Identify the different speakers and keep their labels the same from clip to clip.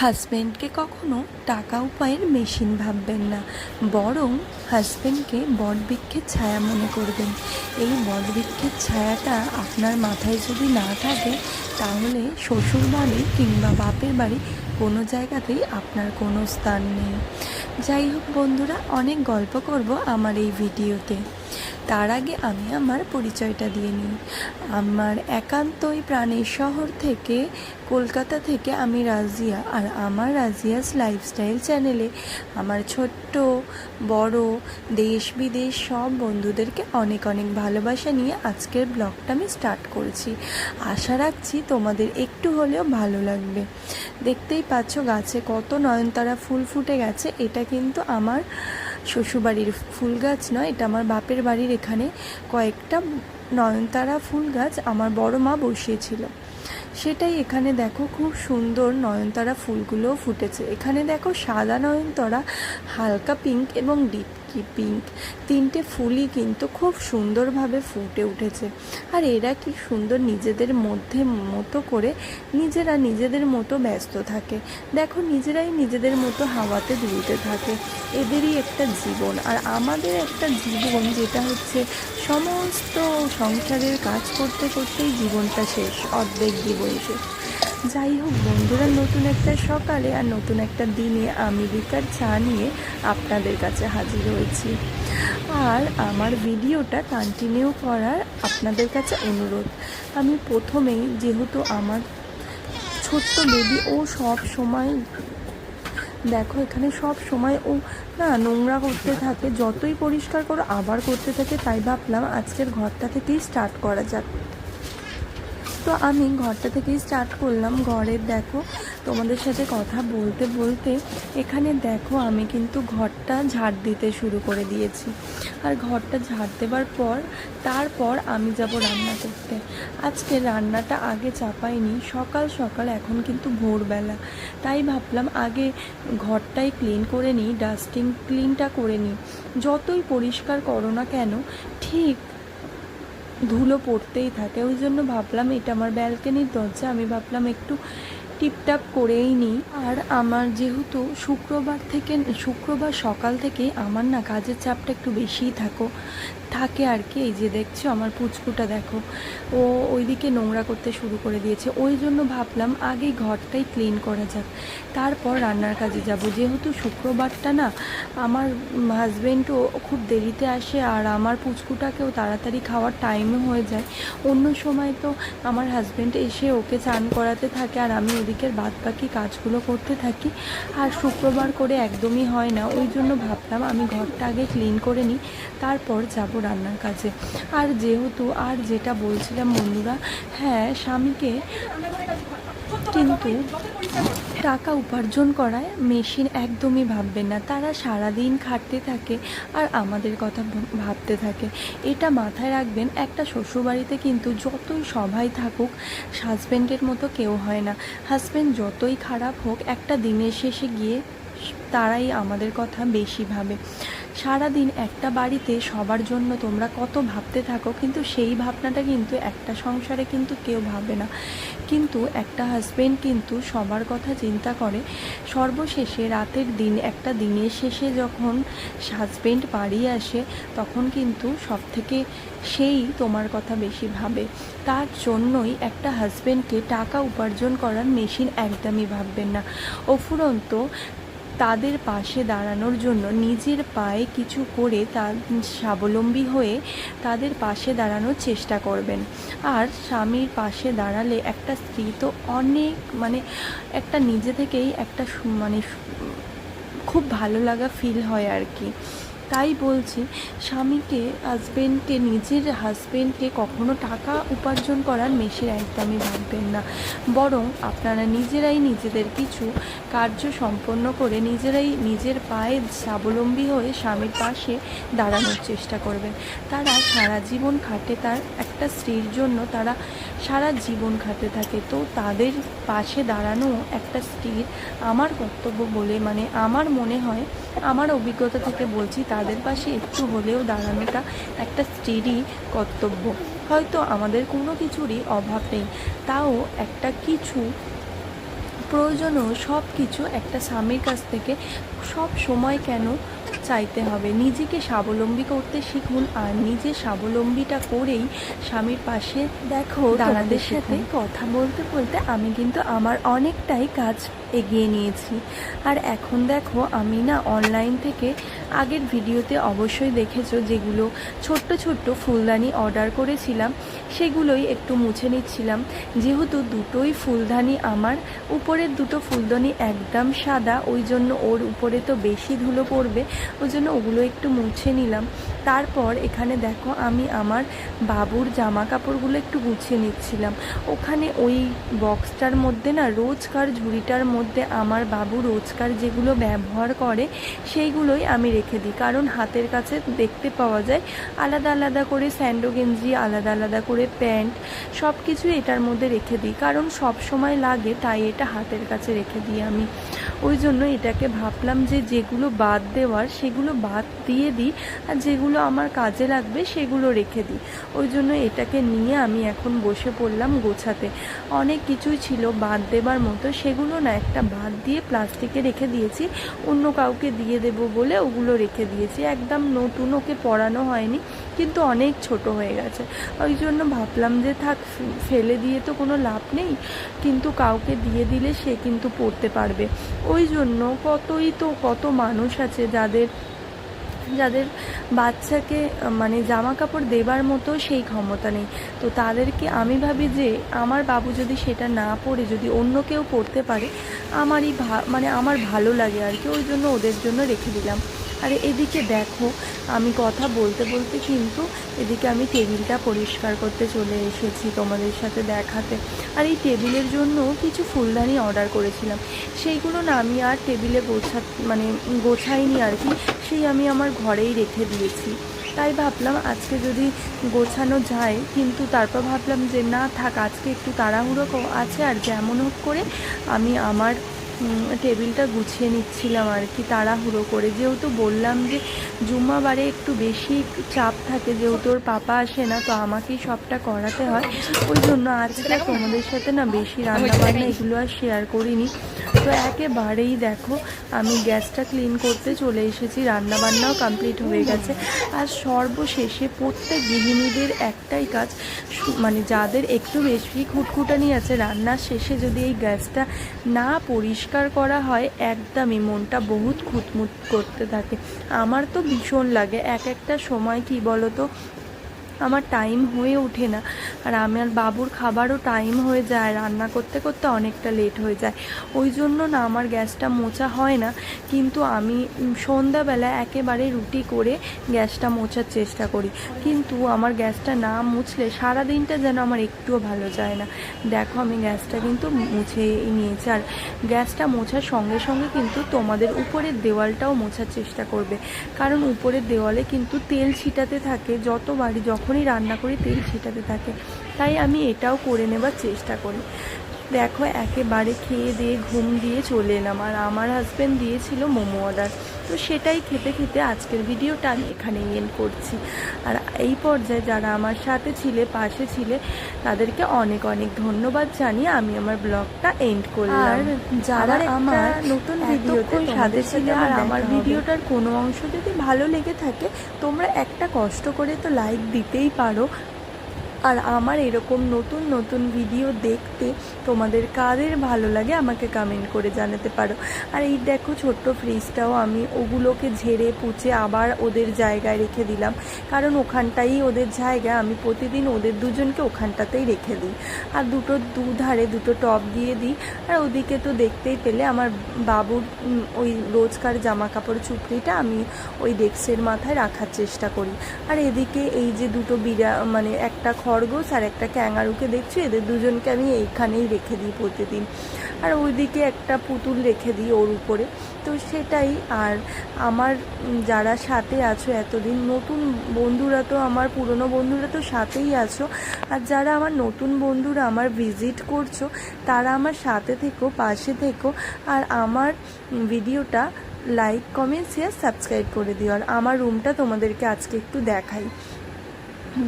Speaker 1: হাজব্যান্ডকে কখনো টাকা উপায়ের মেশিন ভাববেন না, বরং হাজব্যান্ডকে বটবৃক্ষের ছায়া মনে করবেন। এই বটবৃক্ষের ছায়াটা আপনার মাথায় যদি না থাকে, তাহলে শ্বশুর বাড়ি কিংবা বাপের বাড়ি কোনো জায়গাতেই আপনার কোনো স্থান নেই। যাই হোক বন্ধুরা, অনেক গল্প করব আমার এই ভিডিওতে। তার আগে আমি আমার পরিচয়টা দিয়ে নিই। আমার একান্তই প্রাণের শহর থেকে কলকাতা থেকে আমি রাজিয়া আর আমার রাজিয়াস লাইফস্টাইল চ্যানেলে আমার ছোট্ট, বড়, দেশ বিদেশ সব বন্ধুদেরকে অনেক অনেক ভালোবাসা নিয়ে আজকের ব্লগটা আমি স্টার্ট করেছি। আশা রাখছি তোমাদের একটু হলেও ভালো লাগবে। দেখতেই পাচ্ছ গাছে কত নয়নতারা ফুল ফুটে গেছে, এটা কিন্তু আমার শ্বশুরবাড়ির ফুল গাছ নয়, এটা আমার বাপের বাড়ির এখানে কয়েকটা নয়নতারা ফুল গাছ আমার বড় মা বসিয়েছিল। সেটাই এখানে দেখো খুব সুন্দর নয়নতারা ফুলগুলো ফুটেছে। এখানে দেখো সাদা নয়নতারা, হালকা পিঙ্ক এবং ডিপ কি পিঙ্ক তিনটে ফুলই কিন্তু খুব সুন্দরভাবে ফুটে উঠেছে। আর এরা কি সুন্দর নিজেদের মধ্যে মতো করে নিজেরা নিজেদের মতো ব্যস্ত থাকে। দেখো, নিজেরাই নিজেদের মতো হাওয়াতে দুলতে থাকে। এদেরই একটা জীবন। আর আমাদের একটা জীবন যেটা হচ্ছে সমস্ত সংসারের কাজ করতে করতেই জীবনটা শেষ, অর্ধেক জীবন শেষ। যাই হোক বন্ধুরা, নতুন একটা সকালে আর নতুন একটা দিনে আমি বিকার চা নিয়ে আপনাদের কাছে হাজির হয়েছি। আর আমার ভিডিওটা কন্টিনিউ করার আপনাদের কাছে অনুরোধ। আমি প্রথমেই, যেহেতু আমার ছোট্ট বেবি ও সব সময় দেখো, এখানে সব সময় ও না নোংরা করতে থাকে, যতই পরিষ্কার করো, আবার করতে থাকে, তাই ভাবলাম আজকের ঘরটা থেকেই স্টার্ট করা যাক। তো আমি ঘরটা থেকেই স্টার্ট করলাম। ঘরের দেখো, তোমাদের সাথে কথা বলতে বলতে এখানে দেখো আমি কিন্তু ঘরটা ঝাড় দিতে শুরু করে দিয়েছি। আর ঘরটা ঝাড় দেবার পর, তারপর আমি যাব রান্না করতে। আজকে রান্নাটা আগে চাপাইনি, সকাল সকাল, এখন কিন্তু ভোরবেলা। তাই ভাবলাম আগে ঘরটাই ক্লিন করে নিই ডাস্টিং ক্লিনটা করে নিই। যতই পরিষ্কার করো না কেন, ঠিক ধুলো পড়তেই থাকে। ওই জন্য ভাবলাম এটা আমার ব্যালকানির দরজা, আমি ভাবলাম একটু টিপটাপ করেই নিই। আর আমার যেহেতু শুক্রবার থেকে, শুক্রবার সকাল থেকে আমার না কাজের চাপটা একটু বেশিই থাকো থাকে আর কি, এই যে দেখছ আমার পুচকুটা দেখো। ও ওইদিকে নোংরা করতে শুরু করে দিয়েছে। ওই জন্য ভাবলাম আগেই ঘরটাই ক্লিন করা যাক। তারপর রান্নার কাজে যাব। যেহেতু শুক্রবারটা না, আমার হাজব্যান্ডও খুব দেরিতে আসে আর আমার পুচকুটাকেও তাড়াতাড়ি খাওয়ার টাইমও হয়ে যায়। অন্য সময় তো আমার হাজব্যান্ড এসে ওকে চান করাতে থাকে আর আমি ওদিকের বাদ বাকি কাজগুলো করতে থাকি। আর শুক্রবার করে একদমই হয় না। ওই জন্য ভাবলাম আমি ঘরটা আগে ক্লিন করে নিই। তারপর যাব রান্নার কাজে। আর যেহেতু, আর যেটা বলছিলাম বন্ধুরা হ্যাঁ স্বামীকে কিন্তু টাকা উপার্জন করায় মেশিন একদমই ভাববেন না। তারা সারাদিন খাটতে থাকে আর আমাদের কথা ভাবতে থাকে। এটা মাথায় রাখবেন, একটা শ্বশুরবাড়িতে কিন্তু যতই সবাই থাকুক হাজব্যান্ডের মতো কেউ হয় না। হাজব্যান্ড যতই খারাপ হোক, একটা দিনের শেষে গিয়ে তারাই আমাদের কথা বেশি ভাবে। সারাদিন একটা বাড়িতে সবার জন্য তোমরা কত ভাবতে থাকো, কিন্তু সেই ভাবনাটা কিন্তু একটা সংসারে কিন্তু কেউ ভাবে না। কিন্তু একটা হাজবেন্ড কিন্তু সবার কথা চিন্তা করে। সর্বশেষে রাতের দিন, একটা দিনের শেষে যখন হাজব্যান্ড বাড়ি আসে, তখন কিন্তু সব থেকে সেই তোমার কথা বেশি ভাবে। তার জন্যই একটা হাজব্যান্ডকে টাকা উপার্জন করার মেশিন একদমই ভাববেন না। অফুরন্ত তাদের পাশে দাঁড়ানোর জন্য নিজের পায়ে কিছু করে তার স্বাবলম্বী হয়ে তাদের পাশে দাঁড়ানোর চেষ্টা করবেন। আর স্বামীর পাশে দাঁড়ালে একটা স্ত্রী তো অনেক মানে একটা নিজে থেকেই একটা মানে খুব ভালো লাগা ফিল হয় আর কি। তাই বলছি, স্বামীকে হাজবেন্ডকে নিজের হাজবেন্ডকে কখনো টাকা উপার্জন করার মেশিন একদমই ভাববেন না। বরং আপনারা নিজেরাই নিজেদের কিছু কার্য সম্পন্ন করে নিজেরাই নিজের পায়ে স্বাবলম্বী হয়ে স্বামীর পাশে দাঁড়ানোর চেষ্টা করবেন। তারা সারা জীবন খাটে তার একটা স্ত্রীর জন্য তারা সারা জীবন খাটে থাকে। তো তাদের পাশে দাঁড়ানো একটা স্ত্রীর আমার কর্তব্য বলে মানে আমার মনে হয়, আমার অভিজ্ঞতা থেকে বলছি তাদের পাশে একটু হলেও দাঁড়ানোটা একটা স্ত্রীরই কর্তব্য। হয়তো আমাদের কোনো কিছুরই অভাব নেই। তাও একটা কিছু প্রয়োজনও সব কিছু একটা স্বামীর কাছ থেকে সব সময় কেন চাইতে হবে? নিজেকে স্বাবলম্বী করতে শিখুন আর নিজে স্বাবলম্বীটা করেই স্বামীর পাশে দেখো দাদাদের সাথে কথা বলতে বলতে আমি কিন্তু আমার অনেকটাই কাজ এগিয়ে নিয়েছি। আর এখন দেখো, আমি না অনলাইন থেকে আগের ভিডিওতে অবশ্যই দেখেছ যেগুলো ছোট্ট ছোট্ট ফুলদানি অর্ডার করেছিলাম, সেগুলোই একটু মুছে নিচ্ছিলাম। যেহেতু দুটোই ফুলদানি আমার, উপরের দুটো ফুলদানি একদম সাদা, ওই জন্য ওর উপরে তো বেশি ধুলো পড়বে, ওই জন্য ওগুলো একটু মুছে নিলাম। তারপর এখানে দেখো, আমি আমার বাবুর জামা কাপড়গুলো একটু গুছিয়ে নিচ্ছিলাম। ওখানে ওই বক্সটার মধ্যে না, রোজকার ঝুড়িটার মধ্যে আমার বাবু রোজকার যেগুলো ব্যবহার করে, সেইগুলোই আমি রেখে দিই। কারণ হাতের কাছে দেখতে পাওয়া যায়, আলাদা আলাদা করে স্যান্ডো গেঞ্জি, আলাদা আলাদা করে প্যান্ট সব কিছু এটার মধ্যে রেখে দিই। কারণ সব সময় লাগে, তাই এটা হাতের কাছে রেখে দিই আমি। ওই জন্য এটাকে ভাবলাম যে যেগুলো বাদ দেওয়ার সেগুলো বাদ দিয়ে দিই, আর যেগুলো আমার কাজে লাগবে সেগুলো রেখে দিই। ওই জন্য এটাকে নিয়ে আমি এখন বসে পড়লাম গোছাতে। অনেক কিছুই ছিল বাদ দেবার মতো, সেগুলো না একটা বাদ দিয়ে প্লাস্টিকে রেখে দিয়েছি, অন্য কাউকে দিয়ে দেব বলে ওগুলো রেখে দিয়েছি। একদম নতুন ওকে পড়ানো হয়নি, কিন্তু অনেক ছোট হয়ে গেছে। ওই জন্য ভাবলাম যে থাক, ফেলে দিয়ে তো কোনো লাভ নেই, কিন্তু কাউকে দিয়ে দিলে সে কিন্তু পড়তে পারবে। ওই জন্য কতই তো কত মানুষ আছে যাদের যাদের বাচ্চাকে মানে জামা কাপড় দেবার মতো সেই ক্ষমতা নেই। তো তাদেরকে আমি ভাবি যে, আমার বাবু যদি সেটা না পড়ে যদি অন্য কেউ পড়তে পারে, আমারই মানে আমার ভালো লাগে আর কি, ওই জন্য ওদের জন্য রেখে দিলাম। আর এদিকে দেখো, আমি কথা বলতে বলতে কিন্তু এদিকে আমি টেবিলটা পরিষ্কার করতে চলে এসেছি তোমাদের সাথে দেখাতে। আর এই টেবিলের জন্য কিছু ফুলদানি অর্ডার করেছিলাম। সেইগুলো না আমি আর টেবিলে গোছা মানে গোছাইনি আর কি, সেই আমি আমার ঘরেই রেখে দিয়েছি। তাই ভাবলাম আজকে যদি গোছানো যায়, কিন্তু তারপর ভাবলাম যে না থাক, আজকে একটু তাড়াহুড়ো আছে আর যেমন হোক করে আমি আমার টেবিলটা গুছিয়ে নিচ্ছিলাম আর কি তাড়াহুড়ো করে। যেহেতু বললাম যে জুম্মাবারে একটু বেশি চাপ থাকে, যেহেতু ওর পাপা আসে না, তো আমাকেই সবটা করাতে হয়। ওই জন্য আর তোমাদের সাথে না বেশি রান্না বান্না এগুলো আর শেয়ার করিনি। তো একেবারেই দেখো, আমি গ্যাসটা ক্লিন করতে চলে এসেছি রান্না বান্নাও কমপ্লিট হয়ে গেছে। আর সর্বশেষে প্রত্যেক গৃহিণীদের একটাই কাজ মানে যাদের একটু বেশি খুটখুটানি আছে, রান্নার শেষে যদি এই গ্যাসটা না পরিষ্কার করা হয়, একদমই মনটা বহুত খুঁতমুত করতে থাকে। আমার তো ভীষণ লাগে। এক একটা সময় কি বলতো আমার টাইম হয়ে ওঠে না। আর আমার বাবুর খাবারও টাইম হয়ে যায়, রান্না করতে করতে অনেকটা লেট হয়ে যায়। ওই জন্য না আমার গ্যাসটা মোছা হয় না, কিন্তু আমি সন্ধ্যাবেলা একেবারে রুটি করে গ্যাসটা মোছার চেষ্টা করি। কিন্তু আমার গ্যাসটা না মুছলে সারা দিনটা যেন আমার একটুও ভালো যায় না। দেখো আমি গ্যাসটা কিন্তু মুছে নিয়েছি। আর গ্যাসটা মোছার সঙ্গে সঙ্গে কিন্তু তোমাদের উপরের দেওয়ালটাও মোছার চেষ্টা করবে। কারণ উপরের দেওয়ালে কিন্তু তেল ছিটাতে থাকে যতবারই যখনই রান্না করি তেল ছিটাতে থাকে। তাই আমি এটাও করে নেবার চেষ্টা করি। দেখো একেবারে খেয়ে দিয়ে ঘুম দিয়ে চলে এলাম। আর আমার হাজব্যান্ড দিয়েছিল মোমো অর্ডার তো সেটাই খেতে খেতে আজকের ভিডিওটা আমি এখানে এন্ড করছি। আর এই পর্যায়ে যারা আমার সাথে ছিলে পাশে ছিলে তাদেরকে অনেক অনেক ধন্যবাদ জানিয়ে আমি আমার ব্লগটা এন্ড করলাম। আর যারা আমার
Speaker 2: নতুন ভিডিওতে
Speaker 1: সাথে ছিলে
Speaker 2: সাথে
Speaker 1: আর আমার ভিডিওটার কোনো অংশ যদি ভালো লেগে থাকে তোমরা একটা কষ্ট করে তো লাইক দিতেই পারো। আর আমার এরকম নতুন নতুন ভিডিও দেখতে তোমাদের কাদের ভালো লাগে আমাকে কমেন্ট করে জানাতে পারো। আর এই দেখো ছোট্ট ফ্রিজটাও আমি ওগুলোকে ঝেড়ে, পুচে আবার ওদের জায়গায় রেখে দিলাম। কারণ ওখানটাই ওদের জায়গা, আমি প্রতিদিন ওদের দুজনকে ওখানটাতেই রেখে দিই। আর দুটো দুধারে দুটো টপ দিয়ে দিই। আর ওদিকে তো দেখতেই পেলে আমার বাবুর ওই রোজকার জামা কাপড় চুপড়িটা আমি ওই ডেস্কের মাথায় রাখার চেষ্টা করি। আর এদিকে এই যে দুটো বিড়া মানে একটা খরগোশ আর একটা ক্যাঙারুকে দেখছি? এদের দুজনকে আমি এইখানেই রেখে দিই প্রতিদিন। আর ওইদিকে একটা পুতুল রেখে দিই ওর উপরে। তো সেটাই। আর আমার যারা সাথে আছো এতদিন, নতুন বন্ধুরা তো আমার, পুরনো বন্ধুরা তো সাথেই আছো। আর যারা আমার নতুন বন্ধুরা আমার ভিজিট করছ, তারা আমার সাথে থেকো, পাশে থেকো। আর আমার ভিডিওটা লাইক, কমেন্ট, শেয়ার, সাবস্ক্রাইব করে দিও। আর আমার রুমটা তোমাদেরকে আজকে একটু দেখাই।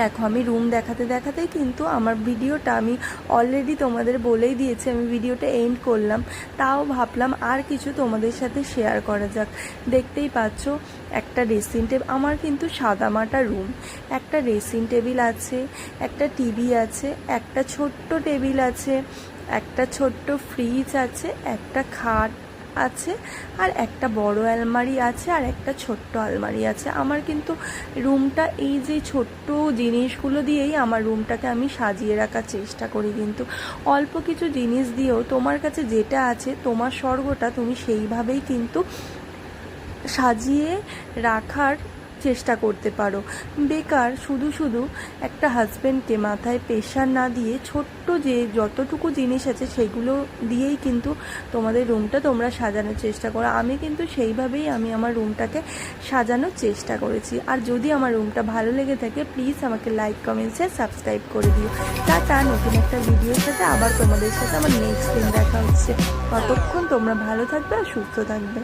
Speaker 1: দেখো, আমি রুম দেখাতে দেখাতেই কিন্তু আমার ভিডিওটা আমি অলরেডি তোমাদের বলেই দিয়েছি, আমি ভিডিওটা এন্ড করলাম। তাও ভাবলাম আর কিছু তোমাদের সাথে শেয়ার করা যাক। দেখতেই পাচ্ছ, একটা ড্রেসিং টেবিল আমার কিন্তু সাদামাটা রুম একটা ড্রেসিং টেবিল আছে, একটা টিভি আছে, একটা ছোট্ট টেবিল আছে, একটা ছোট্ট ফ্রিজ আছে, একটা খাট আছে, আর একটা বড় আলমারি আছে, আর একটা ছোট্ট আলমারি আছে। আমার কিন্তু রুমটা এই যে ছোট্ট জিনিসগুলো দিয়েই আমার রুমটাকে আমি সাজিয়ে রাখার চেষ্টা করি কিন্তু অল্প কিছু জিনিস দিয়েও তোমার কাছে যেটা আছে, তোমার স্বর্গটা তুমি সেইভাবেই কিন্তু সাজিয়ে রাখার চেষ্টা করতে পারো। বেকার শুধু শুধু একটা হাজব্যান্ডকে মাথায় প্রেশার না দিয়ে ছোট্ট যে যতটুকু জিনিস আছে সেগুলো দিয়েই কিন্তু তোমাদের রুমটা তোমরা সাজানোর চেষ্টা করো। আমি কিন্তু সেইভাবেই আমি আমার রুমটাকে সাজানোর চেষ্টা করেছি। আর যদি আমার রুমটা ভালো লেগে থাকে প্লিজ আমাকে লাইক কমেন্ট শেয়ার সাবস্ক্রাইব করে দিও। তা টাটা, নতুন একটা ভিডিওর সাথে আবার তোমাদের সাথে আমার নেক্সট দিন দেখা হচ্ছে। ততক্ষণ তোমরা ভালো থাকবে আর সুস্থ থাকবে।